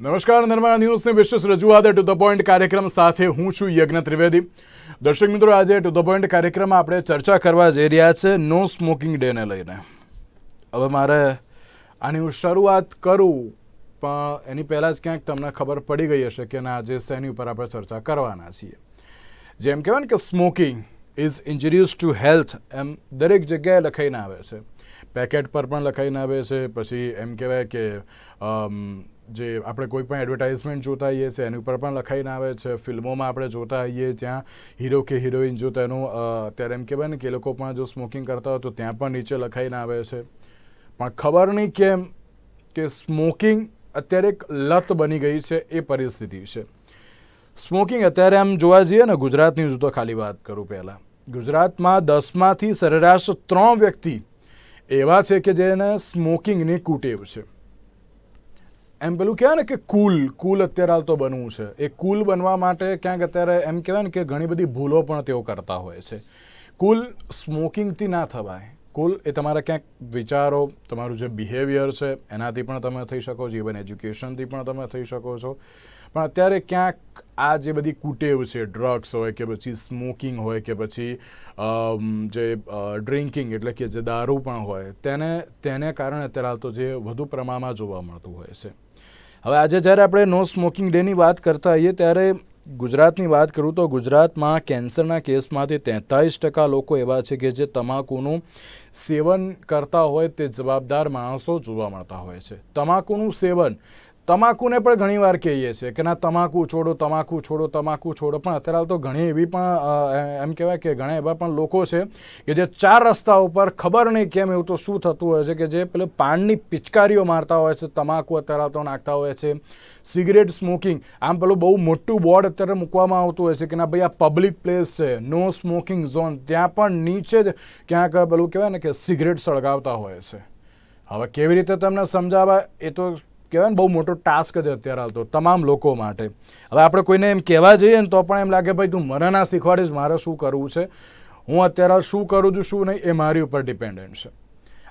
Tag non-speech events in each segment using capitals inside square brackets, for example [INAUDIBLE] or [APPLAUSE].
નમસ્કાર, નિર્માણ ન્યૂઝની વિશેષ રજૂઆત ટુ ધ પોઈન્ટ કાર્યક્રમ સાથે હું છું યજ્ઞ ત્રિવેદી. દર્શક મિત્રો, આજે ટુ ધ પોઈન્ટ કાર્યક્રમમાં આપણે ચર્ચા કરવા જઈ રહ્યા છે નો સ્મોકિંગ ડેને લઈને. હવે મારે આની હું શરૂઆત કરું, પણ એની પહેલાં જ ક્યાંક તમને ખબર પડી ગઈ હશે કે ના, આજે શેની ઉપર આપણે ચર્ચા કરવાના છીએ. જેમ કહેવાય ને કે smoking is injuries to health એમ દરેક જગ્યાએ લખાઈને આવે છે. પેકેટ પર પણ લખાઈને આવે છે, પછી એમ કહેવાય કે જે આપણે કોઈ પણ એડવર્ટાઇઝમેન્ટ જોતા હોઈએ છીએ, એની ઉપર પણ લખાઈને આવે છે. ફિલ્મોમાં આપણે જોતા હોઈએ જ્યાં હીરો કે હિરોઈન જો તેનું અત્યારે એમ કહેવાય ને કે એ લોકો પણ જો સ્મોકિંગ કરતા હોય તો ત્યાં પણ નીચે લખાઈને આવે છે. પણ ખબર નહીં કેમ કે સ્મોકિંગ અત્યારે એક લત બની ગઈ છે એ પરિસ્થિતિ છે. સ્મોકિંગ અત્યારે આમ જોવા જઈએ ને ગુજરાતની જ તો ખાલી વાત કરું પહેલાં. ગુજરાતમાં દસમાંથી સરેરાશ ત્રણ વ્યક્તિ એવા છે કે જેને સ્મોકિંગની કુટેવ છે. એમ પેલું કહેવાય ને કે કુલ કુલ અત્યારે હાલ તો બનવું છે. એ કુલ બનવા માટે ક્યાંક અત્યારે એમ કહેવાય ને કે ઘણી બધી ભૂલો પણ તેઓ કરતા હોય છે. કુલ સ્મોકિંગથી ના થવાય. કુલ એ તમારા ક્યાંક વિચારો, તમારું જે બિહેવિયર છે, એનાથી પણ તમે થઈ શકો છો. ઇવન એજ્યુકેશનથી પણ તમે થઈ શકો છો. પણ અત્યારે ક્યાંક આ જે બધી કુટેવ છે ડ્રગ્સ હોય કે પછી સ્મોકિંગ હોય કે પછી જે ડ્રિંકિંગ એટલે કે જે દારૂ પણ હોય, તેને તેને કારણે અત્યારે હાલ તો જે વધુ પ્રમાણમાં જોવા મળતું હોય છે. હવે આજે જ્યારે આપણે નો સ્મોકિંગ ડેની વાત કરતા હોઈએ ત્યારે ગુજરાતની વાત કરું તો ગુજરાતમાં કેન્સરના કેસમાંથી તેતાલીસ ટકા લોકો એવા છે કે જે તમાકુનું સેવન કરતા હોય તે જવાબદાર માણસો જોવા મળતા હોય છે. તમાકુનું સેવન તમાકુને પણ ઘણીવાર કહીએ છીએ કે ના, તમાકુ છોડો તમાકુ છોડો તમાકુ છોડો. પણ અત્યારે તો ઘણી એવી પણ એમ કહેવાય કે ઘણા એવા પણ લોકો છે કે જે ચાર રસ્તા ઉપર ખબર નહીં કેમ એવું તો શું થતું હોય છે કે જે પેલું પાનની પિચકારીઓ મારતા હોય છે, તમાકુ અત્યારે તો નાખતા હોય છે, સિગરેટ સ્મોકિંગ. આમ પેલું બહુ મોટું બોર્ડ અત્યારે મૂકવામાં આવતું હોય છે કે ના, ભાઈ આ પબ્લિક પ્લેસ છે નો સ્મોકિંગ ઝોન ત્યાં પણ નીચે જ ક્યાંક પેલું કહેવાય ને કે સિગરેટ સળગાવતા હોય છે. હવે કેવી રીતે તમને સમજાવવા એ તો કહેવાય ને, બહુ મોટો ટાસ્ક જ અત્યારે આવતો તમામ લોકો માટે. હવે આપણે કોઈને એમ કહેવા જઈએ ને તો પણ એમ લાગે, ભાઈ, તું મને ના શીખવાડીશ મારે શું કરવું છે? હું અત્યારે શું કરું છું, શું નહીં, એ મારી ઉપર ડિપેન્ડન્ટ છે.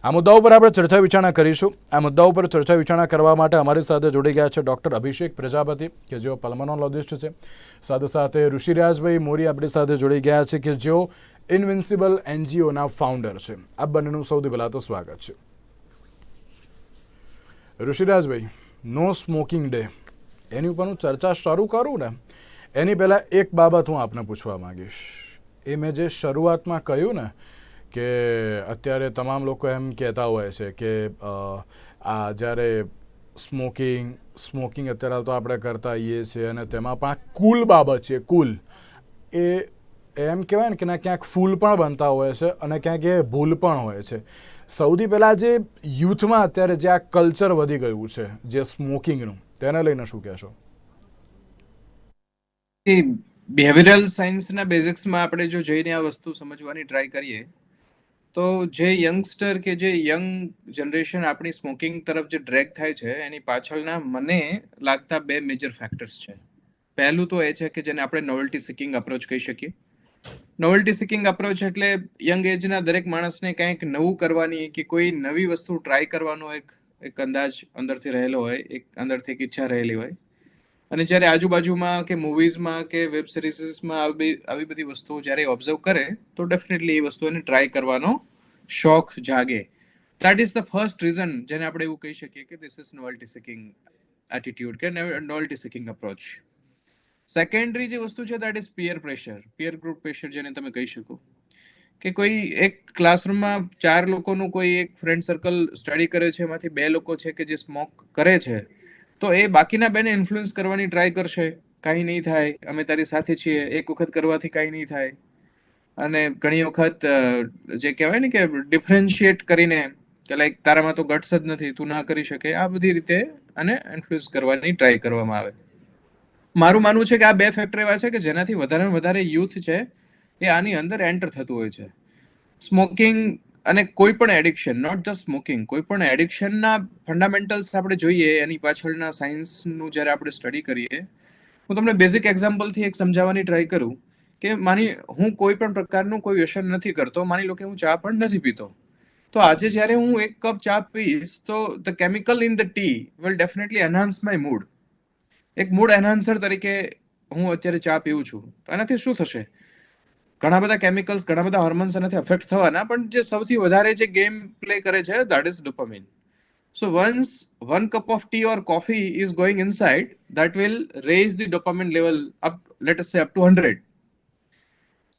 આ મુદ્દા ઉપર આપણે ચર્ચા વિચારણા કરીશું. આ મુદ્દા ઉપર ચર્ચા વિચારણા કરવા માટે અમારી સાથે જોડી ગયા છે ડૉક્ટર અભિષેક પ્રજાપતિ, કે જેઓ પલ્મોનોલોજિસ્ટ છે. સાથે સાથે ઋષિરાજભાઈ મોરી આપણી સાથે જોડી ગયા છે, કે જેઓ ઇન્વિન્સિબલ એનજીઓના ફાઉન્ડર છે. આ બંનેનું સૌથી પહેલાં તો સ્વાગત છે. ઋષિરાજભાઈ નો સ્મોકિંગ ડે એની ઉપર હું ચર્ચા શરૂ કરું ને, એની પહેલાં એક બાબત હું આપને પૂછવા માંગીશ. એ મેં જે શરૂઆતમાં કહ્યું ને, કે અત્યારે તમામ લોકો એમ કહેતા હોય છે કે આ જ્યારે સ્મોકિંગ સ્મોકિંગ અત્યારે તો આપણે કરતા આવીએ છીએ અને તેમાં પણ કુલ બાબત છે, કુલ. એ એમ કહેવાય ને કે ના ક્યાંક ફૂલ પણ બનતા હોય છે અને ક્યાંક એ ભૂલ પણ હોય છે. સૌથી પહેલાં જે યુથમાં અત્યારે જે આ કલ્ચર વધી ગયું છે, જે સ્મોકિંગનું તેને લઈને શું કહેશો? બિહેવિયરલ સાયન્સના બેઝિક્સમાં આપણે જો જઈને આ વસ્તુ સમજવાની ટ્રાય કરીએ, તો જે યંગસ્ટર કે જે યંગ જનરેશન આપણી સ્મોકિંગ તરફ જે ડ્રેગ થાય છે, એની પાછળના મને લાગતા બે મેજર ફેક્ટર્સ છે. પહેલું તો એ છે કે જેને આપણે નોવેલ્ટી સિકિંગ અપ્રોચ કહી શકીએ. નોવેલ્ટી સિકિંગ અપ્રોચ એટલે યંગ એજના દરેક માણસને કંઈક નવું કરવાની કે કોઈ નવી વસ્તુ ટ્રાય કરવાનો એક એક અંદાજ અંદરથી રહેલો હોય, એક અંદરથી એક ઈચ્છા રહેલી હોય. અને જ્યારે આજુબાજુમાં કે મૂવીઝમાં કે વેબ સિરીઝમાં આવી આવી બધી વસ્તુઓ જ્યારે ઓબ્ઝર્વ કરે, તો ડેફિનેટલી એ વસ્તુને ટ્રાય કરવાનો શોખ જાગે. That is the first reason જેને આપણે એવું કહી શકીએ કે this is novelty seeking attitude કે નોવેલ્ટી સિકિંગ અપ્રોચ સેકન્ડરી જે વસ્તુ છે that is peer pressure peer group pressure જેને તમે કહી શકો. કે કોઈ એક ક્લાસરૂમમાં ચાર લોકોનું કોઈ એક ફ્રેન્ડ સર્કલ સ્ટડી કરે છે, એમાંથી બે લોકો છે કે જે સ્મોક કરે છે, તો એ બાકીના બેને ઇન્ફ્લુઅન્સ કરવાની ટ્રાય કરશે. કાંઈ નહીં થાય. અમે તારી સાથે છીએ. એક વખત કરવાથી કાંઈ નહીં થાય. અને ઘણી વખત જે કહેવાય ને કે ડિફરન્શિએટ કરીને, કે લાઈક તારામાં તો ગટ્સ જ નથી, તું ના કરી શકે. આ બધી રીતે અને ઇન્ફ્લુઅન્સ કરવાની ટ્રાય કરવામાં આવે. મારું માનવું છે કે આ બે ફેક્ટર એવા છે કે જેનાથી વધારે વધારે યુથ છે એ આની અંદર એન્ટર થતું હોય છે. સ્મોકિંગ અને કોઈ પણ એડિક્શન નોટ જસ્ટ સ્મોકિંગ કોઈ પણ એડિક્શનના ફંડામેન્ટલ્સ આપણે જોઈએ, એની પાછળના સાયન્સનું જ્યારે આપણે સ્ટડી કરીએ, હું તમને બેઝિક એક્ઝામ્પલથી એક સમજાવવાની ટ્રાય કરું કે માની હું કોઈ પણ પ્રકારનું કોઈ વ્યસન નથી કરતો, માની લો કે હું ચા પણ નથી પીતો. તો આજે જ્યારે હું એક કપ ચા પીશ, તો the chemical in the tea will definitely enhance my mood એક મૂડ એનહાન્સર તરીકે હું અત્યારે ચા પીવું છું. તો એનાથી શું થશે? ઘણા બધા કેમિકલ્સ ઘણા બધા હોર્મોન્સ એનાથી અફેક્ટ થવાના, પણ જે સૌથી વધારે જે ગેમ પ્લે કરે છે that is dopamine so once one cup of tea or coffee is going inside that will raise the dopamine level up let say up to hundred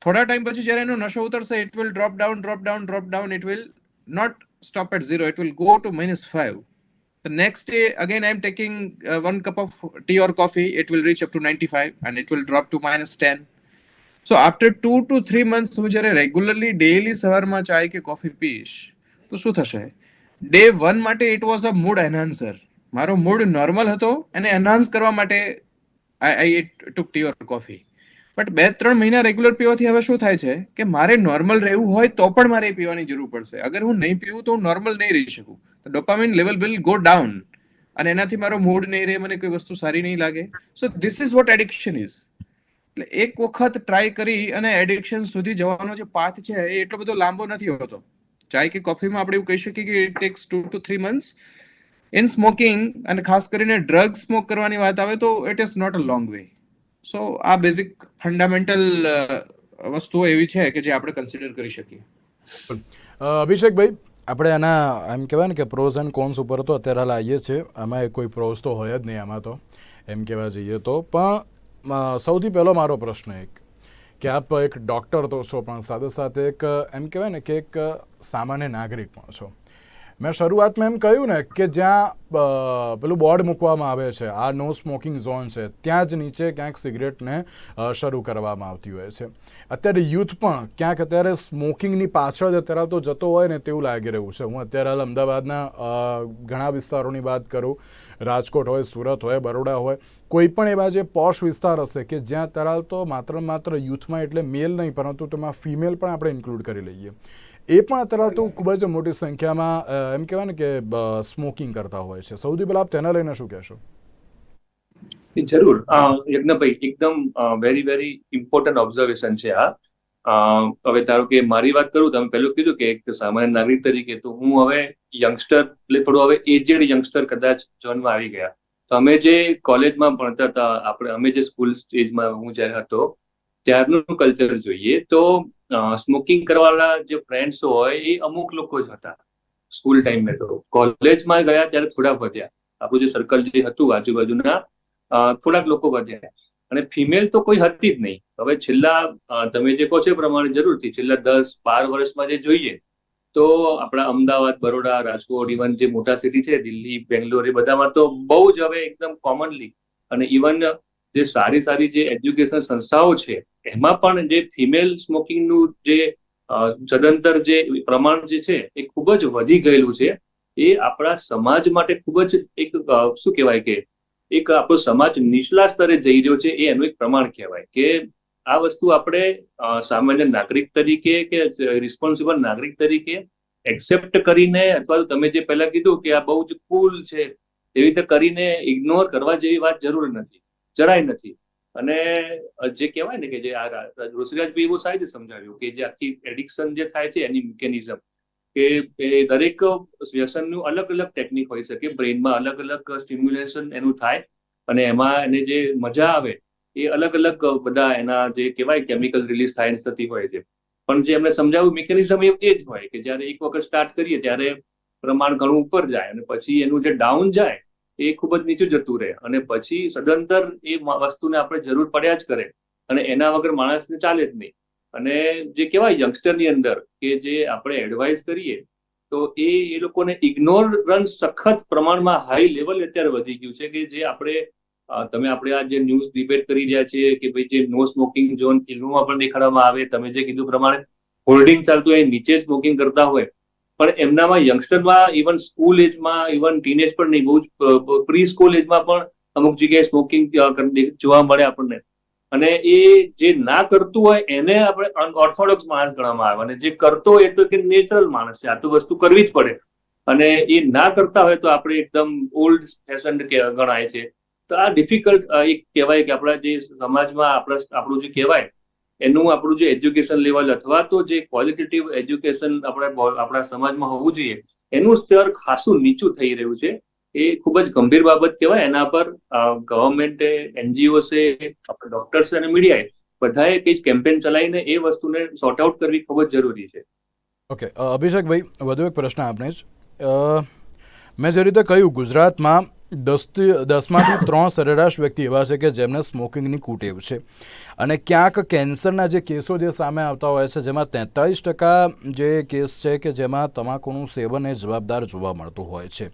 થોડા ટાઈમ પછી જ્યારે એનો નશો ઉતરશે it will drop down drop down drop down it will not stop at zero it will go to minus five. The next day, again, I'm taking uh, one cup of tea or coffee. It will reach up to 95 and it will drop to minus 10. So after two to three months, હું જ્યારે regularly daily સવારમાં ચાય કે coffee પીશ તો શું થશે day one માટે it was a mood enhancer મારો મૂડ નોર્મલ હતો એને એનહાન્સ કરવા માટે I I took tea or coffee but બે ત્રણ મહિના રેગ્યુલર પીવાથી હવે શું થાય છે? કે મારે નોર્મલ રહેવું હોય તો પણ મારે પીવાની જરૂર પડશે. અગર હું નહીં પીવું તો હું નોર્મલ નહીં રહી શકું. તો dopamine level will go down અને એનાથી મારો મૂડ નહીં રહે, મને કોઈ વસ્તુ સારી નહીં લાગે. So this is what addiction is એટલે એક વખત ટ્રાય કરી અને એડિક્શન સુધી જવાનો જે પાથ છે, એ એટલો બધો લાંબો નથી હોતો. ચાય કે કોફીમાં આપણે એવું કહી શકીએ કે it takes two to three months in smoking અને ખાસ કરીને ડ્રગ સ્મોક કરવાની વાત આવે તો it is not a long way so આ બેઝિક ફંડામેન્ટલ વસ્તુઓ એવી છે કે જે આપણે કન્સિડર કરી શકીએ. અભિષેકભાઈ આપણે આના એમ કહેવાય ને કે પ્રોઝ એન્ડ કોન્સ ઉપર તો અત્યારે હાલ આવીએ છીએ. આમાં કોઈ પ્રોઝ તો હોય જ નહીં આમાં તો, એમ કહેવા જઈએ તો. પણ સૌથી પહેલો મારો પ્રશ્ન એક, કે આપ એક ડૉક્ટર તો છો, પણ સાથે સાથે એક, એમ કહેવાય ને કે એક સામાન્ય નાગરિક પણ છો. મેં શરૂઆતમાં એમ કહ્યું ને કે જ્યાં પેલું બોર્ડ મૂકવામાં આવે છે, આ નો સ્મોકિંગ ઝોન છે, ત્યાં જ નીચે ક્યાંક સિગરેટને શરૂ કરવામાં આવતી હોય છે. અત્યારે યુથ પણ ક્યાંક અત્યારે સ્મોકિંગની પાછળ જ અત્યારે તો જતો હોય ને તેવું લાગી રહ્યું છે. હું અત્યારે હાલ અમદાવાદના ઘણા વિસ્તારોની વાત કરું, રાજકોટ હોય, સુરત હોય, બરોડા હોય, કોઈ પણ એવા જે પોશ વિસ્તાર હશે કે જ્યાં તરાલ તો માત્ર માત્ર યુથમાં એટલે મેલ નહીં, પરંતુ તેમાં ફિમેલ પણ આપણે ઇન્ક્લુડ કરી લઈએ. એ પણ અત્યારે તો ખૂબ જ મોટી સંખ્યામાં એમ કહેવાય ને કે સ્મોકિંગ કરતા હોય છે. સૌથી પહેલાં આપ તેના લઈને શું કહેશો? જરૂર. યજ્ઞભાઈ, એકદમ વેરી વેરી ઇમ્પોર્ટન્ટ ઓબ્ઝર્વેશન છે આ. હવે ધારો કે મારી વાત કરું, તમે પહેલું કીધું કે એક સામાન્ય નાગરિક તરીકે તો હું હવે યંગસ્ટર એટલે થોડું હવે એજેડ યંગસ્ટર કદાચ જોનમાં આવી ગયા. તો અમે જે કોલેજમાં ભણતા હતા, આપણે, અમે જે સ્કૂલ સ્ટેજમાં હું જ્યારે હતો ત્યારનું કલ્ચર જોઈએ તો સ્મોકિંગ કરવાના જે ફ્રેન્ડ્સ હોય એ અમુક લોકો જ હતા. સ્કૂલ ટાઈમે તો. કોલેજમાં ગયા ત્યારે થોડા વધ્યા. આપણું જે સર્કલ જે હતું આજુબાજુના થોડાક લોકો વધ્યા. અને ફિમેલ તો કોઈ હતી જ નહીં. હવે છેલ્લા તમે જે કહો છો પ્રમાણે જરૂરથી છેલ્લા દસ, બાર વર્ષમાં જે જોઈએ, તો આપણા અમદાવાદ, બરોડા, રાજકોટ ઇવન જે મોટા સિટી છે, દિલ્હી, બેંગ્લોર એ બધામાં તો બહુ જ હવે એકદમ કોમનલી અને ઇવન જે સારી સારી જે એજ્યુકેશનલ સંસ્થાઓ છે, એમાં પણ જે ફિમેલ સ્મોકિંગનું જે સદંતર જે પ્રમાણ જે છે, એ ખૂબ જ વધી ગયેલું છે. એ આપણા સમાજ માટે ખૂબ જ એક શું કહેવાય કે, એક આપણો સમાજ નીચલા સ્તરે જઈ રહ્યો છે, એ એનું એક પ્રમાણ કહેવાય કે, આ વસ્તુ આપણે સામાન્ય નાગરિક તરીકે કે રિસ્પોન્સિબલ નાગરિક તરીકે એક્સેપ્ટ કરીને અથવા તમે જે પહેલા કીધું કે આ બહુ જ કુલ છે, એવી રીતે કરીને ઇગ્નોર કરવા જેવી વાત જરૂર નથી. જરાય નથી. અને જે કહેવાય ને કે જે આ ઋષિરાજભાઈ બહુ સારી રીતે સમજાવ્યું કે જે આખી એડિક્શન જે થાય છે એની મિકેનિઝમ કે દરેક વ્યસનનું અલગ અલગ ટેકનિક હોઈ શકે બ્રેઇનમાં અલગ અલગ સ્ટિમ્યુલેશન એનું થાય, અને એમાં એને જે મજા આવે, એ અલગ અલગ બધા એના જે કહેવાય કેમિકલ રિલીઝ થાય થતી હોય છે. પણ જે એમને સમજાવ્યું મિકેનિઝમ એ જ હોય કે જ્યારે એક વખત સ્ટાર્ટ કરીએ ત્યારે પ્રમાણ ઘણું ઉપર જાય અને પછી એનું જે ડાઉન જાય એ ખૂબ જ નીચું જતું રહે. અને પછી સદંતર એ વસ્તુને આપણે જરૂર પડ્યા જ કરે. અને એના વગર માણસને ચાલે જ નહીં. અને જે કહેવાય યંગસ્ટરની અંદર કે જે આપણે એડવાઇસ કરીએ, તો એ એ લોકોને ઇગ્નોરન્સ સખત પ્રમાણમાં હાઈ લેવલ અત્યારે વધી ગયું છે કે જે આપણે તમે આપણે આ જે ન્યૂઝ ડિબેટ કરી રહ્યા છીએ કે ભાઈ જે નો સ્મોકિંગ ઝોન ફિલ્મોમાં પણ દેખાડવામાં આવે, તમે જે કીધું પ્રમાણે હોલ્ડિંગ ચાલતું હોય, નીચે સ્મોકિંગ કરતા હોય પણ એમનામાં યંગસ્ટરમાં ઇવન સ્કૂલ એજમાં ઇવન ટીનેજ પણ નહીં, બહુ પ્રી સ્કૂલ એજમાં પણ અમુક જગ્યાએ સ્મોકિંગ જોવા મળે આપણને. અને એ જે ના કરતું હોય, એને આપણે અનઓર્થોડોક્સ માણસ ગણવામાં આવે. અને જે કરતો હોય તો કે નેચરલ માણસ છે. આ તો વસ્તુ કરવી જ પડે. અને એ ના કરતા હોય, તો આપણે એકદમ ઓલ્ડ ફેશન ગણાય છે. તો આ ડિફિકલ્ટ એક કહેવાય કે આપણા જે સમાજમાં, આપણા, આપણું જે કહેવાય એનું આપણું જે એજ્યુકેશન લેવલ અથવા તો જે ક્વોલિટેટિવ એજ્યુકેશન આપણા આપણા સમાજમાં હોવું જોઈએ, એનું સ્તર ખાસું નીચું થઈ રહ્યું છે. એ ખૂબ જ ગંભીર બાબત કહેવાય. એના પર ગવર્મેન્ટે એનજીઓ છે આપણે ડોક્ટર્સ અને મીડિયાએ બધાએ કંઈ કેમ્પેન ચલાવીને એ વસ્તુને સોર્ટ આઉટ કરવી ખૂબ જ જરૂરી છે. ઓકે. અભિષેકભાઈ, વધુ એક પ્રશ્ન આપને જ. મેં જે રીતે કહ્યું, ગુજરાતમાં દસથી દસમાંથી [COUGHS] ત્રણ સરેરાશ વ્યક્તિ એવા છે કે જેમને સ્મોકિંગની કુટેવ છે. અને ક્યાંક કેન્સરના જે કેસો જે સામે આવતા હોય છે જેમાં તેતાલીસ ટકા જે કેસ છે કે જેમાં તમાકુનું સેવન એ જવાબદાર જોવા મળતું હોય છે.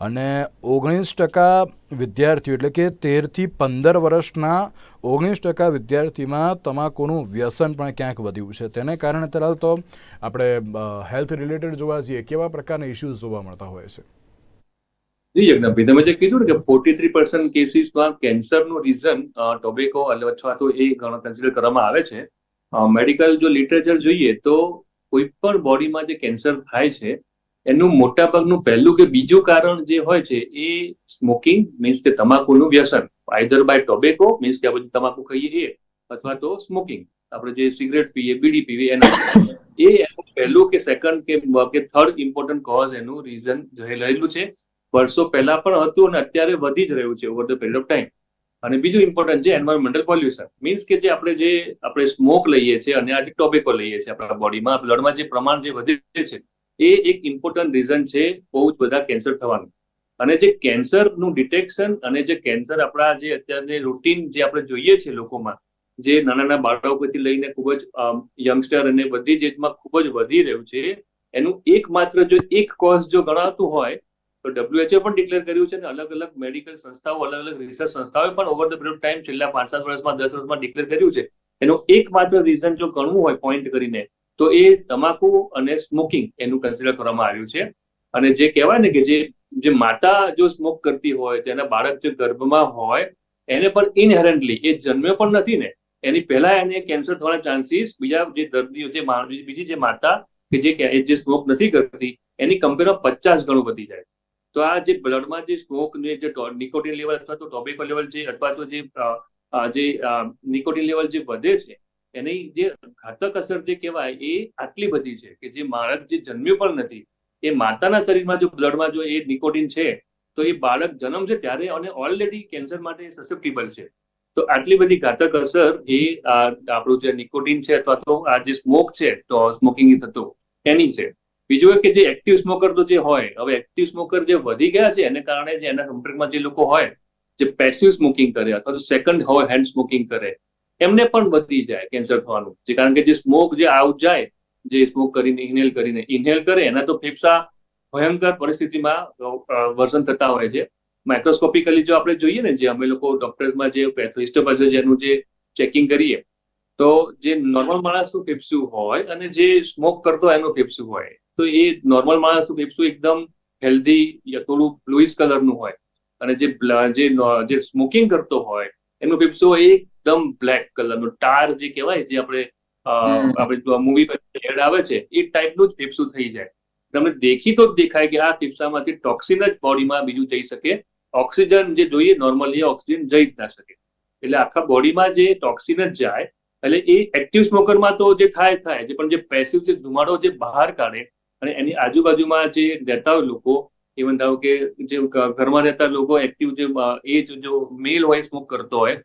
અને ઓગણીસ ટકા વિદ્યાર્થીઓ એટલે કે તેરથી પંદર વર્ષના ઓગણીસ ટકા વિદ્યાર્થીમાં તમાકુનું વ્યસન પણ ક્યાંક વધ્યું છે. તેને કારણે તરાલ તો આપણે હેલ્થ રિલેટેડ જોવા જઈએ કેવા પ્રકારના ઇસ્યુઝ જોવા મળતા હોય છે? યજ્ઞભાઈ તમે જે કીધું ને કે ફોર્ટી થ્રી પર્સન્ટ કેસીસમાં કેન્સરનું રીઝન ટોબેકો અથવા તો એ કન્સિડર કરવામાં આવે છે. મેડિકલ જો લિટરેચર જોઈએ તો કોઈ પણ બોડીમાં જે કેન્સર થાય છે, એનું મોટાભાગનું પહેલું કે બીજું કારણ જે હોય છે એ સ્મોકિંગ મીન્સ કે તમાકુનું વ્યસન. આઈધર બાય ટોબેકો મીન્સ કે આપણે તમાકુ ખાઈએ એ, અથવા તો સ્મોકિંગ આપણે જે સિગરેટ પીએ, બીડી પીએ, એના એ એનું પહેલું કે સેકન્ડ કે થર્ડ ઇમ્પોર્ટન્ટ કોઝ એનું રીઝન રહેલું છે. વર્ષો પહેલા પણ હતું અને અત્યારે વધી જ રહ્યું છે over the period of time અને બીજું ઇમ્પોર્ટન્ટ છે એન્વાયરમેન્ટલ પોલ્યુશન મીન્સ કે જે આપણે જે, આપણે સ્મોક લઈએ છીએ અને આજે ટોબેકો લઈએ છીએ આપણા બોડીમાં બ્લડમાં જે પ્રમાણ જે વધે છે, એ એક ઇમ્પોર્ટન્ટ રીઝન છે બહુ જ બધા કેન્સર થવાનું. અને જે કેન્સરનું ડિટેક્શન અને જે કેન્સર આપણા જે અત્યારે રૂટીન જે આપણે જોઈએ છીએ લોકોમાં, જે નાના નાના બાળકોથી લઈને ખૂબ જ યંગસ્ટર અને બધી જ એજમાં ખૂબ જ વધી રહ્યું છે, એનું એકમાત્ર જો એક કોઝ જો ગણાતું હોય તો ડબ્લ્યુએચઓ પણ ડિક્લેર કર્યું છે અને અલગ અલગ મેડિકલ સંસ્થાઓ, અલગ અલગ રિસર્ચ સંસ્થાઓએ પણ ઓવર ધ પીરિયડ ટાઈમ છેલ્લા પાંચ સાત વર્ષમાં, દસ વર્ષમાં ડિક્લેર કર્યું છે. એનું એકમાત્ર રીઝન જો ગણવું હોય પોઈન્ટ કરીને, તો એ તમાકુ અને સ્મોકિંગ એનું કન્સિડર કરવામાં આવ્યું છે. અને જે કહેવાય ને કે જે જે માતા જો સ્મોક કરતી હોય તેના બાળક જે ગર્ભમાં હોય, એને પણ ઇનહેરન્ટલી એ જન્મ્યો પણ નથી ને, એની પહેલા એને કેન્સર થવાના ચાન્સીસ બીજા જે દર્દીઓ, જે બીજી જે માતા કે જે જે સ્મોક નથી કરતી, એની કમ્પેરમાં પચાસ ગણું વધી જાય. તો આ જે બ્લડમાં જે સ્મોક જે નિકોટિન લેવલ અથવા તો ટોબેકો લેવલ છે અથવા તો જે જે નિકોટિન લેવલ જે વધે છે, એની જે ઘાતક અસર જે કહેવાય એ આટલી બધી છે કે જે બાળક જે જન્મ્યું પણ નથી, એ માતાના શરીરમાં જો બ્લડમાં જો એ નિકોટિન છે, તો એ બાળક જન્મ છે ત્યારે અને ઓલરેડી કેન્સર માટે સસેપ્ટેબલ છે. તો આટલી બધી ઘાતક અસર એ આપણું જે નિકોટિન છે અથવા તો આ જે સ્મોક છે, તો સ્મોકિંગ થતું, એની છે. બીજું કે જે એક્ટિવ સ્મોકર તો જે હોય, હવે એક્ટિવ સ્મોકર જે વધી ગયા છે, એને કારણે જે એના સંપર્કમાં જે લોકો હોય, જે પેસિવ સ્મોકિંગ કરે અથવા તો સેકન્ડ હોય હેન્ડ સ્મોકિંગ કરે, એમને પણ વધી જાય કેન્સર થવાનું. જે કારણ કે જે સ્મોક જે આઉટ જાય, જે સ્મોક કરીને ઇન્હેલ કરીને ઇન્હેલ કરે, એના તો ફેફસા ભયંકર પરિસ્થિતિમાં વર્ઝન થતા હોય છે. માઇક્રોસ્કોપિકલી જો આપણે જોઈએ ને, જે અમે લોકો ડોક્ટર્સમાં જે હિસ્ટોપેથોલોજી જેનું જે ચેકિંગ કરીએ, તો જે નોર્મલ માણસનું ફેફસું હોય અને જે સ્મોક કરતો એનું ફેફસું હોય તો એ નોર્મલ માણસનું ફેફસું એકદમ હેલ્ધી યા થોડું બ્લુઇશ કલરનું હોય. અને જે જે જે સ્મોકિંગ કરતો હોય એનું ફેફસું એકદમ બ્લેક કલરનું ટાર જે કહેવાય જે આપણે આપણે મૂવી એડ આવે છે એ ટાઈપનું જ ફેફસું થઈ જાય. તમને દેખી તો જ દેખાય કે આ ફેફસામાંથી ટોક્સિન જ બોડીમાં બીજું જઈ શકે. ઓક્સિજન જે જોઈએ નોર્મલી ઓક્સિજન જઈ જ ના શકે. એટલે આખા બોડીમાં જે ટોક્સિન જ જાય એટલે એ એક્ટિવ સ્મોકરમાં તો જે થાય થાય. છે પણ જે પેસિવ જે ધુમાડો જે બહાર કાઢે અને એની આજુબાજુમાં જે રહેતા લોકો ઇવન ધારો કે જે ઘરમાં રહેતા લોકો એક્ટિવ જે એજ જો મેલ હોય સ્મોક કરતો હોય,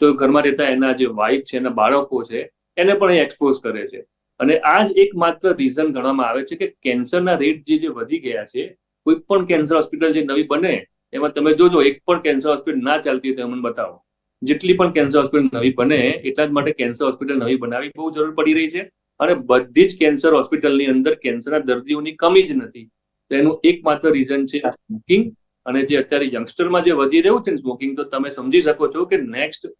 તો ઘરમાં રહેતા એના જે વાઇફ છે, એના બાળકો છે, એને પણ એ એક્સપોઝ કરે છે. અને આ જ એકમાત્ર રીઝન ગણવામાં આવે છે કે કેન્સરના રેટ જે જે વધી ગયા છે, કોઈ પણ કેન્સર હોસ્પિટલ જે નવી બને, એમાં તમે જોજો, એક પણ કેન્સર હોસ્પિટલ ના ચાલતી હોય તો મને બતાવો. જેટલી પણ કેન્સર હોસ્પિટલ નવી બને, એટલા જ માટે કેન્સર હોસ્પિટલ નવી બનાવી બહુ જરૂર પડી રહી છે. અને બધી જ કેન્સર હોસ્પિટલની અંદર કેન્સરના દર્દીઓની કમી જ નથી. તો એનું એકમાત્ર રીઝન છે સ્મોકિંગ અને જે અત્યારે યંગસ્ટરમાં જે વધી રહ્યું છે સ્મોકિંગ તો તમે સમજી શકો છો કે નેક્સ્ટ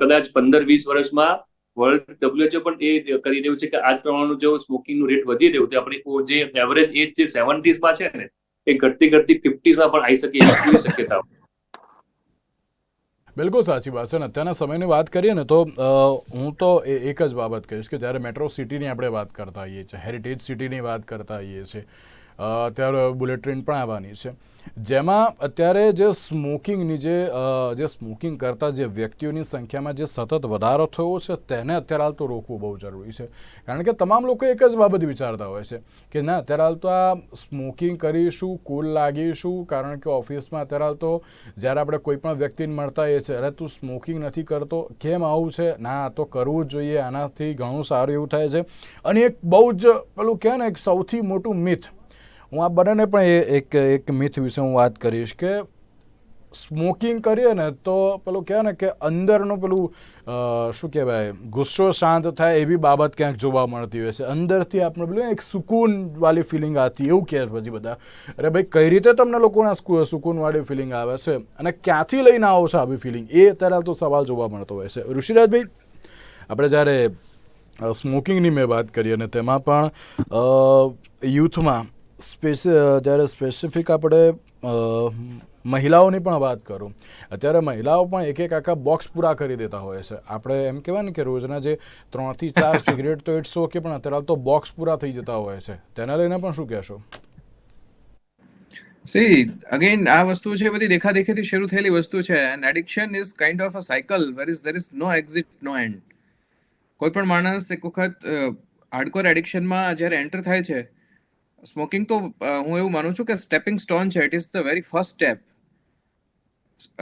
કદાચ પંદર વીસ વર્ષમાં વર્લ્ડ ડબ્લ્યુએચઓ પણ એ કરી રહ્યું છે કે આજ પ્રમાણનું જો સ્મોકિંગનું રેટ વધી રહ્યું છે આપણી જે એવરેજ એજ જે સેવન્ટીસમાં છે ને, એ ઘટતી ઘટતી ફિફ્ટીસમાં પણ આવી શકે એવી શક્યતા બિલકુલ સાચી વાત છે ને. અત્યારના સમયની વાત કરીએ ને તો હું તો એક જ બાબત કહીશ કે જ્યારે મેટ્રો સિટીની આપણે વાત કરતા હોઈએ છીએ, હેરિટેજ સિટીની વાત કરતા હોઈએ છીએ અત્યારે બુલેટ ટ્રેન પણ આવવાની છે. જેમાં અત્યારે જે સ્મોકિંગની જે જે સ્મોકિંગ કરતા જે વ્યક્તિઓની સંખ્યામાં જે સતત વધારો થયો છે, તેને અત્યારે હાલ તો રોકવું બહુ જરૂરી છે. કારણ કે તમામ લોકો એક જ બાબત વિચારતા હોય છે કે ના, અત્યારે હાલ તો આ સ્મોકિંગ કરીશું કુલ લાગીશું, કારણ કે ઓફિસમાં અત્યારે હાલ તો જ્યારે આપણે કોઈ પણ વ્યક્તિને મળતા એ છે અરે, તું સ્મોકિંગ નથી કરતો, કેમ આવું છે? ના તો કરવું જ જોઈએ, આનાથી ઘણું સારું એવું થાય છે. અને એક બહુ જ, પેલું કહે ને, એક સૌથી મોટું મિથ હું આ બંનેને પણ એ એક એક મિથ વિશે હું વાત કરીશ કે સ્મોકિંગ કરીએ ને તો પેલું કહેવાય ને કે અંદરનું પેલું શું કહેવાય, ગુસ્સો શાંત થાય એવી બાબત ક્યાંક જોવા મળતી હોય છે. અંદરથી આપણે પેલું એક સુકૂનવાળી ફિલિંગ આવતી એવું કહે છે પછી બધા. અરે ભાઈ, કઈ રીતે તમને લોકોને સુકૂનવાળી ફિલિંગ આવે છે? અને ક્યાંથી લઈને આવો છો આવી ફિલિંગ એ અત્યારે તો સવાલ જોવા મળતો હોય છે. ઋષિરાજભાઈ, આપણે જ્યારે સ્મોકિંગની મેં વાત કરી અને તેમાં પણ યુથમાં સ્પેસ જ્યારે સ્પેસિફિક આપણે મહિલાઓની પણ વાત કરું. અત્યારે મહિલાઓ પણ એક એક આખા બોક્સ પૂરા કરી દેતા હોય છે. આપણે એમ કહેવાય ને કે રોજના જે ત્રણથી ચાર [COUGHS] સિગરેટ તો ઇટ્સ ઓકે પણ અત્યારે તો બોક્સ પૂરા થઈ જતા હોય છે. તેના લઈને પણ શું કહેશો? સી અગેન આ વસ્તુ છે બધી દેખાદેખીથી શરૂ થયેલી વસ્તુ છે. And addiction is kind of a cycle where is there is no exit no end કોઈ પણ માણસ એક વખત હાર્ડકોર એડિક્શનમાં જ્યારે એન્ટર થાય છે સ્મોકિંગ તો હું એવું માનું છું કે સ્ટેપિંગ સ્ટોન છે. It is the very first step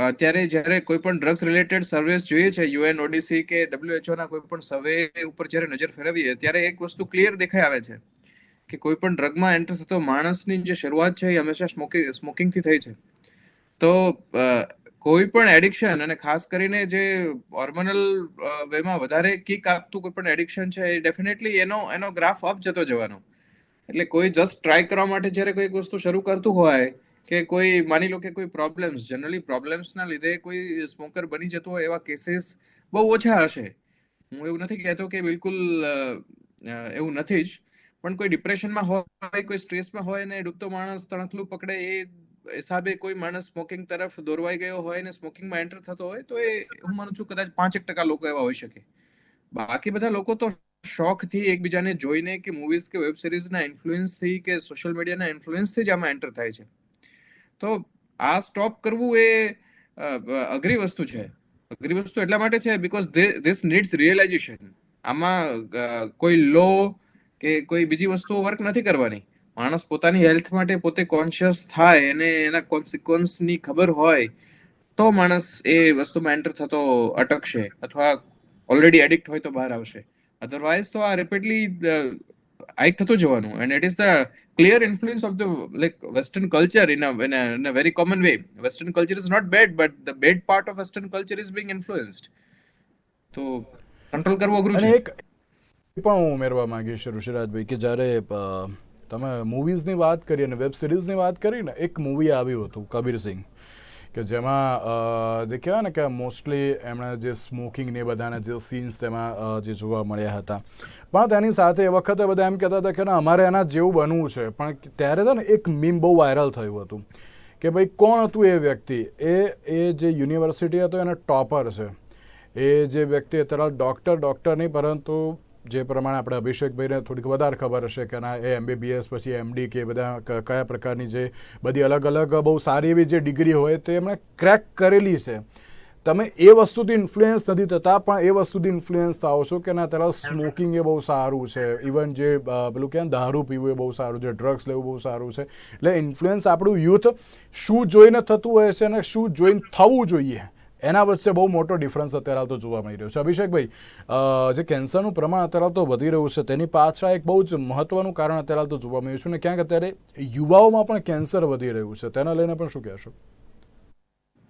અત્યારે જ્યારે કોઈ પણ ડ્રગ્સ રિલેટેડ સર્વેસ જોઈએ છે યુએન ઓડીસી કે ડબ્લ્યુએચઓ ના કોઈ પણ સર્વે ઉપર જ્યારે નજર ફેરવીએ, ત્યારે એક વસ્તુ ક્લિયર દેખાઈ આવે છે કે કોઈ પણ ડ્રગમાં એન્ટર થતો માણસની જે શરૂઆત છે, એ હંમેશા સ્મોકિંગ સ્મોકિંગથી થઈ છે. તો કોઈ પણ એડિક્શન અને ખાસ કરીને જે હોર્મોનલ વેમાં વધારે કિક આપતું કોઈ પણ એડિક્શન છે, એ ડેફિનેટલી એનો એનો ગ્રાફ અપ જતો જવાનો. એટલે કોઈ જસ્ટ ટ્રાય કરવા માટે જ્યારે કોઈ વસ્તુ શરૂ કરતું હોય કે કોઈ, માની લો કે કોઈ પ્રોબ્લેમ્સ જનરલી પ્રોબ્લેમ્સના લીધે કોઈ સ્મોકર બની જતો હોય એવા કેસીસ બહુ ઓછા હશે. હું એવું નથી કહેતો કે બિલકુલ એવું નથી જ. પણ કોઈ ડિપ્રેશનમાં હોય, કોઈ સ્ટ્રેસમાં હોય ને ડૂબતો માણસ, તણખલું પકડે એ હિસાબે કોઈ માણસ સ્મોકિંગ તરફ દોરવાઈ ગયો હોય ને સ્મોકિંગમાં એન્ટર થતો હોય તો એ, હું માનું છું કદાચ પાંચેક ટકા લોકો એવા હોઈ શકે. બાકી બધા લોકો તો શોખથી એકબીજાને જોઈને કે મૂવીઝ કે વેબ સિરીઝના ઇન્ફ્લુઅન્સથી કે સોશિયલ મીડિયાના ઇન્ફ્લુઅન્સથી જ આમાં એન્ટર થાય છે. તો આ સ્ટોપ કરવું એ અઘરી વસ્તુ છે. અઘરી વસ્તુ એટલા માટે છે બિકોઝ ધીસ નીડ્સ રિયલાઇઝેશન આમાં કોઈ લો કે કોઈ બીજી વસ્તુઓ વર્ક નથી કરવાની. માણસ પોતાની હેલ્થ માટે પોતે કોન્શિયસ થાય અને એના કોન્સિક્વન્સની ખબર હોય, તો માણસ એ વસ્તુમાં એન્ટર થતો અટકશે અથવા ઓલરેડી એડિક્ટ હોય તો બહાર આવશે. અધરવાઇઝ તો આ રેપિડલી આઈક થતું જવાનું. And it is the clear influence of the like western culture in in in a very common way western culture is not bad but the bad part of western culture is being influenced તો control કરવું અઘરું છે. એક પણ હું ઉમેરવા માંગીશ ઋષિરાજભાઈ કે જ્યારે તમે મૂવીઝની વાત કરી અને વેબ સિરીઝની વાત કરી ને એક મૂવી આવ્યું હતું કબીર સિંહ. કે જેમાં જે કહેવાય ને કે મોસ્ટલી એમણે જે સ્મોકિંગ ને બધાના જે સીન્સ તેમાં જે જોવા મળ્યા હતા. પણ તેની સાથે એ વખતે બધા એમ કહેતા હતા કે ના, અમારે એના જેવું બનવું છે. પણ ત્યારે છે ને એક મીમ બહુ વાયરલ થયું હતું. કે ભાઈ કોણ હતું એ વ્યક્તિ? એ એ જે યુનિવર્સિટી હતો, એનો ટોપર છે. એ જે વ્યક્તિ અત્યારે ડૉક્ટર ડૉક્ટર નહીં, પરંતુ જે પ્રમાણે આપણે અભિષેકભાઈને થોડીક વધારે ખબર હશે કે ના, એ એમબીબીએસ પછી એમડી કે બધા કયા પ્રકારની જે બધી અલગ અલગ બહુ સારી એવી જે ડિગ્રી હોય તે એમણે ક્રેક કરેલી છે. તમે એ વસ્તુથી ઇન્ફ્લુએન્સ નથી થતા, પણ એ વસ્તુથી ઇન્ફ્લુએન્સ થાઓ છો કે ના ત્યારે સ્મોકિંગ એ બહુ સારું છે. ઇવન જે પેલું કે દારૂ પીવું એ બહુ સારું છે ડ્રગ્સ લેવું બહુ સારું છે. એટલે ઇન્ફ્લુએન્સ આપણું યુથ શું જોઈને થતું હોય છે અને શું જોઈને થવું જોઈએ. એના વચ્ચે બહુ મોટો ડિફરન્સ અત્યારે હાલ તો જોવા મળી રહ્યો છે. અભિષેકભાઈ જે કેન્સરનું પ્રમાણ અત્યારે હાલ તો વધી રહ્યું છે, તેની પાછળ એક બહુ જ મહત્વનું કારણ અત્યારે હાલ તો જોવા મળ્યું છે અને ક્યાંક અત્યારે યુવાઓમાં પણ કેન્સર વધી રહ્યું છે. તેના લઈને પણ શું કહેશો?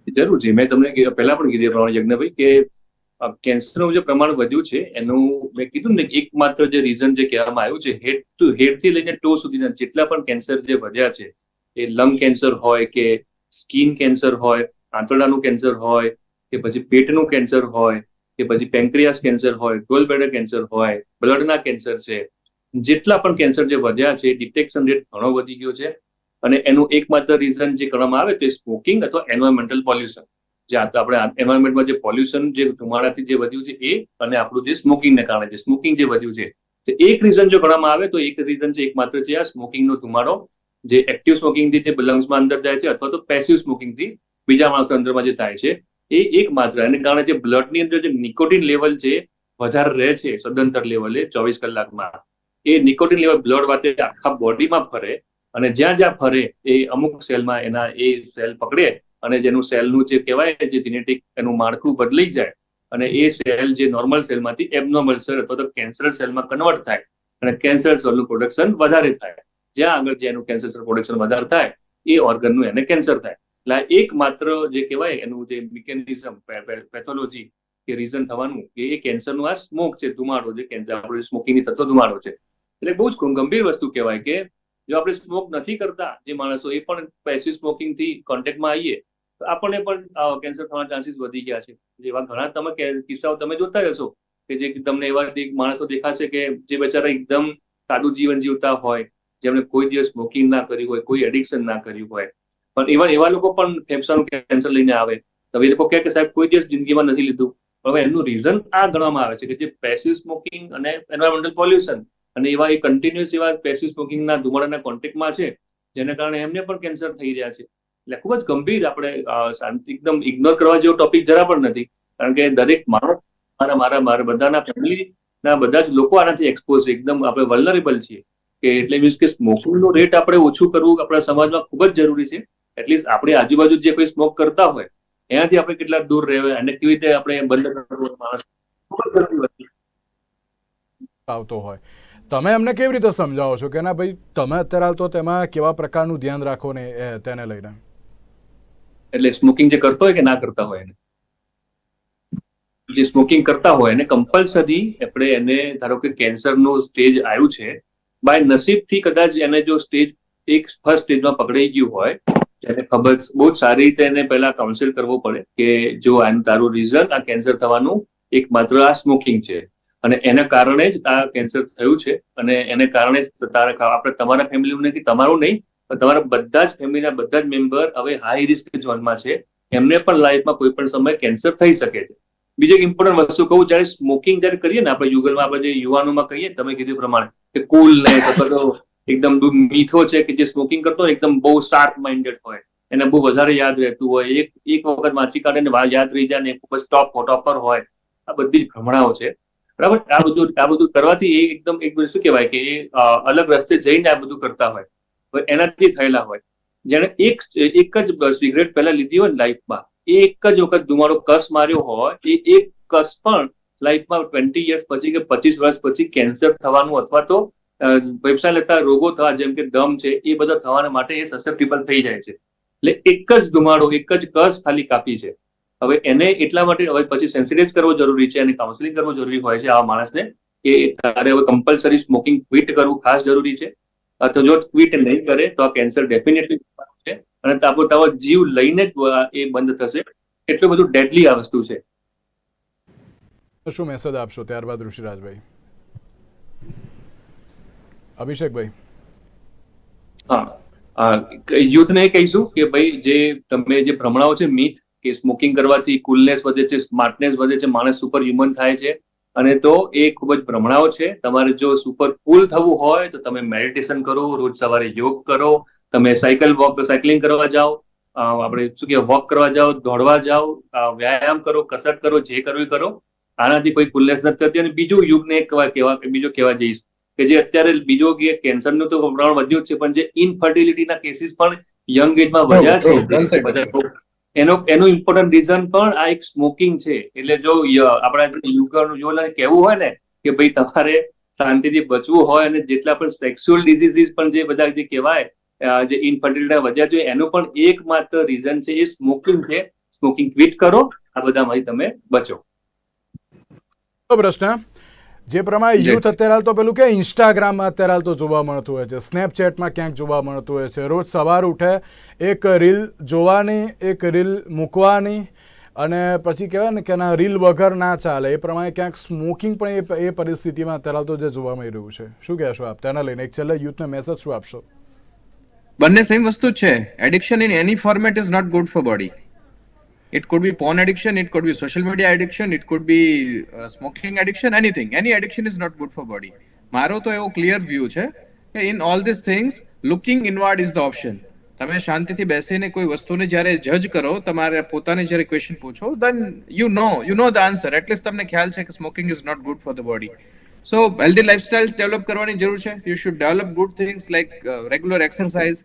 જરૂર છે. મેં તમને પહેલા પણ કીધું પ્રમાણે યજ્ઞભાઈ, કે કેન્સરનું જે પ્રમાણ વધ્યું છે, એનું મેં કીધું ને એકમાત્ર જે રીઝન જે કહેવામાં આવ્યું છે હેડ ટુ હેડથી લઈને ટો સુધીના જેટલા પણ કેન્સર જે વધ્યા છે, એ લંગ કેન્સર હોય કે સ્કિન કેન્સર હોય, આંતરડાનું કેન્સર હોય કે પછી પેટનું કેન્સર હોય, કે પછી પેન્ક્રિયાસ કેન્સર હોય ગોલ બેડર કેન્સર હોય, બ્લડના કેન્સર છે, જેટલા પણ કેન્સર જે વધ્યા છે, ડિટેક્શન રેટ ઘણો વધી ગયો છે અને એનું એકમાત્ર રીઝન જે કરવામાં આવે તે સ્મોકિંગ અથવા એન્વાયરમેન્ટલ પોલ્યુશન. જે આપણે એન્વાયરમેન્ટમાં જે પોલ્યુશન જે ધુમાડાથી જે વધ્યું છે એ અને આપણું જે સ્મોકિંગને કારણે જે સ્મોકિંગ જે વધ્યું છે. તો એક રીઝન જો ગણવામાં આવે તો એક રીઝન છે એકમાત્ર છે આ સ્મોકિંગનો ધુમાડો, જે એક્ટિવ સ્મોકિંગથી જે લંગ્સમાં અંદર જાય છે અથવા તો પેસિવ સ્મોકિંગથી બીજા માણસ અંદરમાં જે થાય છે. એ એક માત્ર એને કારણે જે બ્લડની અંદર જે નિકોટિન લેવલ છે વધારે રહે છે સદંતર લેવલે ચોવીસ કલાકમાં, એ નિકોટિન લેવલ બ્લડ વાતે આખા બોડીમાં ફરે અને જ્યાં જ્યાં ફરે એ અમુક સેલમાં એના એ સેલ પકડે અને જેનું સેલનું જે કહેવાય જે જીનેટિક એનું માળખું બદલી જાય અને એ સેલ જે નોર્મલ સેલમાંથી એબનોર્મલ સેલ અથવા તો કેન્સર સેલમાં કન્વર્ટ થાય અને કેન્સર સેલનું પ્રોડક્શન વધારે થાય. જ્યાં આગળ જેનું કેન્સર સેલ પ્રોડક્શન વધારે થાય, એ ઓર્ગનનું એને કેન્સર થાય. એટલે એક માત્ર જે કહેવાય એનું જે મિકેનિઝમ પેથોલોજી કે રીઝન થવાનું કે એ કેન્સરનું આ સ્મોક છે, ધુમાડો જે કેન્સર આપણો સ્મોકિંગની થતો ધુમાડો છે. એટલે બહુ જ ગંભીર વસ્તુ કહેવાય કે જો આપણે સ્મોક નથી કરતા, જે માણસો એ પણ પેસિવ સ્મોકિંગથી કોન્ટેક્ટમાં આવીએ તો આપણને પણ કેન્સર થવાના ચાન્સીસ વધી ગયા છે. જેવા ઘણા તમે કિસ્સાઓ તમે જોતા હશો કે જે તમને એવા માણસો દેખાશે કે જે બિચારા એકદમ સાદું જીવન જીવતા હોય, જેમણે કોઈ દિવસ સ્મોકિંગ ના કર્યું હોય, કોઈ એડિક્શન ના કર્યું હોય પણ એવા એવા લોકો પણ ફેફસાનું કેન્સર લઈને આવે. તો એ લોકો કહે કે સાહેબ, કોઈ દિવસ જિંદગીમાં નથી લીધું. હવે એનું રીઝન આ ગણવામાં આવે છે કે જે પેસિવ સ્મોકિંગ અને એન્વાયરમેન્ટલ પોલ્યુશન અને એવા એ કન્ટિન્યુઅસ એવા પેસિવ સ્મોકિંગના ધુમાડાના કોન્ટેક્ટમાં છે, જેના કારણે એમને પણ કેન્સર થઈ રહ્યા છે. એટલે ખૂબ જ ગંભીર આપણે એકદમ ઇગ્નોર કરવા જેવો ટોપિક જરા પણ નથી. કારણ કે દરેક માણસ મારા મારા મારા બધાના ફેમિલીના બધા જ લોકો આનાથી એક્સપોઝ એકદમ આપણે વલનરેબલ છીએ. કે એટલે મીન્સ કે સ્મોકિંગનો રેટ આપણે ઓછું કરવું આપણા સમાજમાં ખૂબ જ જરૂરી છે. એટલીસ્ટ આપણી આજુબાજુ જે કોઈ સ્મોક કરતા હોય એનાથી આપણે કેટલા દૂર રહેવા અને કેવી રીતે આપણે બંધ કરવું માણસ. આવતો હોય. તમે એમને કેવી રીતે સમજાવો છો કે ના ભાઈ તમે અત્યારે હાલ તો તેમાં કેવા પ્રકારનું ધ્યાન રાખો ને તેને લઈને? એટલે સ્મોકિંગ જે કરતો હોય કે ના કરતા હોય એને? જે સ્મોકિંગ કરતા હોય એને કમ્પલસરી આપણે એને ધારો કે કેન્સરનું સ્ટેજ આવ્યું છે બાય નસીબથી કદાચ એને જો સ્ટેજ એક ફર્સ્ટ સ્ટેજમાં પકડાઈ ગયું હોય એને ખબર બહુ સારી રીતે એને પહેલા કાઉન્સિલ કરવો પડે કે જો આનું તારું રીઝન આ કેન્સર થવાનું એક માત્ર આ સ્મોકિંગ છે. અને એના કારણે જ આ કેન્સર થયું છે અને એને કારણે જ તારા આપણે તમારા ફેમિલીનું નહીં કે તમારું નહીં, પણ તમારા બધા જ ફેમિલીના બધા જ મેમ્બર હવે હાઈ રિસ્ક ઝોનમાં છે. એમને પણ લાઈફમાં કોઈ પણ સમય કેન્સર થઈ શકે છે. બીજી એક ઇમ્પોર્ટન્ટ વસ્તુ કહું, જ્યારે સ્મોકિંગ જ્યારે કરીએ ને આપણે યુગલમાં, આપણે જે યુવાનોમાં કહીએ, તમે કીધું પ્રમાણે કે કુલ ને તો એકદમ મીઠો છે કે જે સ્મોકિંગ કરતો હોય એકદમ બહુ શાર્પ માઇન્ડેડ હોય. એને બહુ વધારે યાદ રહેતું હોય. એક એક વખત વાંચી કાઢે ને યાદ રહી જાય ને ખૂબ જ ટોપ ટોપર હોય. આ બધી જ ભ્રમણાઓ છે. બરાબર? આ બધું આ બધું કરવાથી એ એકદમ એક શું કહેવાય કે એ અલગ રસ્તે જઈને આ બધું કરતા હોય. એનાથી થયેલા હોય. જેને એક એક જ સિગરેટ પહેલા લીધી હોય લાઈફમાં એ એક જ વખત ધુમાડો કસ માર્યો હોય, એ એક કસ પણ લાઈફમાં ટ્વેન્ટી યર્સ પછી કે પચીસ વર્ષ પછી કેન્સર થવાનું અથવા તો ફેફસા લેતા રોગો થવા, જેમ કે દમ છે, એ બધા થવાના માટે એ સસેપ્ટેબલ થઈ જાય છે. એટલે એક જ ધુમાડો, એક જ કસ ખાલી કાપી છે. હવે એને એટલા માટે હવે પછી સેન્સિટાઇઝ કરવો જરૂરી છે અને કાઉન્સેલિંગ કરવું જરૂરી હોય છે આવા માણસને. કે તારે હવે કમ્પલસરી સ્મોકિંગ ક્વિટ કરવું ખાસ જરૂરી છે. અથવા જો ક્વિટ નહીં કરે, તો આ કેન્સર ડેફિનેટલી છે. અને તાપો તાબો જીવ લઈને જ એ બંધ થશે. એટલું બધું ડેડલી આ વસ્તુ છે. શું મેસેજ આપશો ત્યારબાદ ઋષિરાજભાઈ? અભિષેકભાઈ હા. યુથને કહીશું કે ભાઈ જે તમે જે ભ્રમણાઓ છે મિથ કે સ્મોકિંગ કરવાથી કુલનેસ વધે છે સ્માર્ટનેસ વધે છે, માણસ સુપર હ્યુમન થાય છે. અને તો એ ખૂબ જ ભ્રમણાઓ છે. તમારે જો સુપર કુલ થવું હોય, તો તમે મેડિટેશન કરો, રોજ સવારે યોગ કરો, તમે સાયકલ વોક સાયકલિંગ કરવા જાઓ આપણે શું કે વોક કરવા જાઓ, દોડવા જાઓ વ્યાયામ કરો, કસરત કરો, જે કરવું કરો, આનાથી કોઈ કુલનેસ નથી થતી. અને બીજું યુગને કહેવા કહેવા, બીજો કહેવા જઈશ કે જે અત્યારે બીજો કે કેન્સરનું તો પ્રમાણ વધ્યું જ છે પણ જે ઇનફર્ટિલિટીના કેસીસ પણ યંગ એજમાં વધ્યા છે. એનો એનું ઇમ્પોર્ટન્ટ રીઝન પણ આ એક સ્મોકિંગ છે. એટલે જો આપણા યુગનું જો કહેવું હોય ને કે ભાઈ તમારે શાંતિથી બચવું હોય અને જેટલા પણ સેક્સ્યુઅલ ડિઝીઝીસ પણ જે બધા જે કહેવાય જે ઇનફર્ટિલિટી વધ્યા છે એનું પણ એકમાત્ર રીઝન છે એ સ્મોકિંગ છે. સ્મોકિંગ ક્વિટ કરો આ બધામાંથી તમે બચો. પ્રશ્ન જે પ્રમાણે યુથ અત્યારે હાલ તો પેલું કે ઇન્સ્ટાગ્રામમાં અત્યારે હાલ તો જોવા મળતું હોય છે. સ્નેપચેટમાં ક્યાંક જોવા મળતું હોય છે. રોજ સવાર ઉઠે એક રીલ જોવાની એક રીલ મૂકવાની અને પછી કહેવાય ને કે ના રીલ વગર ના ચાલે. એ પ્રમાણે ક્યાંક સ્મોકિંગ પણ એ એ પરિસ્થિતિમાં અત્યારે તો જે જોવા મળી રહ્યું છે. શું કહેશો આપ? તેના લઈને એક છેલ્લે યુથને મેસેજ શું આપશો? બંને સેમ વસ્તુ છે. Addiction in any format is not good for body it be be addiction addiction could be be social media it could could be smoking addiction anything any addiction is not good for body મારો તો એવો clear view છે કે in all this things looking inward is the option તમે શાંતિથી બેસીને કોઈ વસ્તુને જ્યારે જજ કરો, તમારે પોતાને જ્યારે ક્વેશ્ચન પૂછો then you know you know the answer at least તમને ખ્યાલ છે કે smoking is not good for the body so healthy lifestyles develop કરવાની જરૂર છે. You should develop good things like regular exercise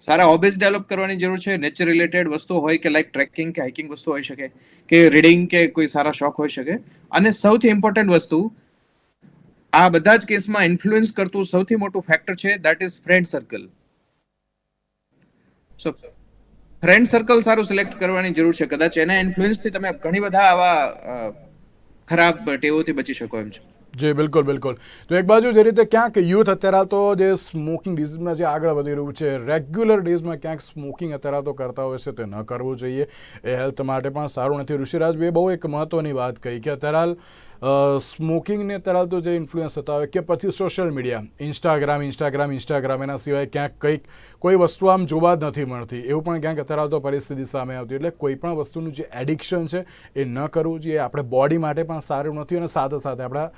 Sara hobbies develop કરવાની જરૂર છે નેચર રિલેટેડ વસ્તુ હોય કે લાઈક ટ્રેકિંગ કે હાઇકિંગ વસ્તુ હોઈ શકે, કે રીડિંગ કે કોઈ સારા શોખ હોઈ શકે. અને સૌથી ઇમ્પોર્ટન્ટ વસ્તુ, આ બધા જ કેસમાં ઇન્ફ્લુઅન્સ કરતું સૌથી મોટું ફેક્ટર છે that is friend circle so friend circle સારું સિલેક્ટ કરવાની જરૂર છે. કદાચ એના ઇન્ફ્લુઅન્સથી તમે ઘણી બધા આવા ખરાબ ટેવોથી બચી શકો એમ છો. જી, બિલકુલ બિલકુલ. તો એક બાજુ જે રીતે ક્યાંક યુથ અત્યારે તો જે સ્મોકિંગ ડિઝીઝમાં જે આગળ વધી રહ્યું છે રેગ્યુલર ડેઝમાં ક્યાંક સ્મોકિંગ અત્યારે તો કરતા હોય છે, તે ન કરવું જોઈએ. એ હેલ્થ માટે પણ સારું નથી. ઋષિરાજભાઈ બહુ એક મહત્વની વાત કહી કે અત્યારે સ્મોકિંગને અત્યારે જે ઇન્ફ્લુઅન્સ થતા હોય કે પછી social media Instagram Instagram Instagram એના સિવાય ક્યાંક કંઈક કોઈ વસ્તુ આમ જોવા જ નથી મળતી. એવું પણ ક્યાંક અત્યારે પરિસ્થિતિ સામે આવતી એટલે કોઈ પણ વસ્તુનું જે એડિક્શન છે એ ન કરવું જોઈએ. આપણે બોડી માટે પણ સારું નથી અને સાથે સાથે આપણા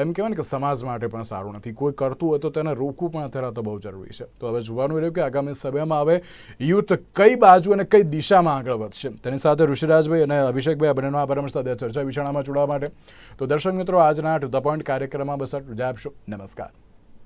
એમ કહેવાય ને કે સમાજ માટે પણ સારું નથી. કોઈ કરતું હોય તો તેને રોકવું પણ અત્યારે તો બહુ જરૂરી છે. તો હવે જોવાનું રહ્યું કે આગામી સમયમાં હવે યુથ કઈ બાજુ અને કઈ દિશામાં આગળ વધશે. તેની સાથે ઋષિરાજભાઈ અને અભિષેકભાઈ આ પરમ સાથે ચર્ચા વિચારણામાં જોડવા માટે તો દર્શક મિત્રો આજના ટુ ધ પોઈન્ટ કાર્યક્રમમાં બસ રજા આપશો. નમસ્કાર.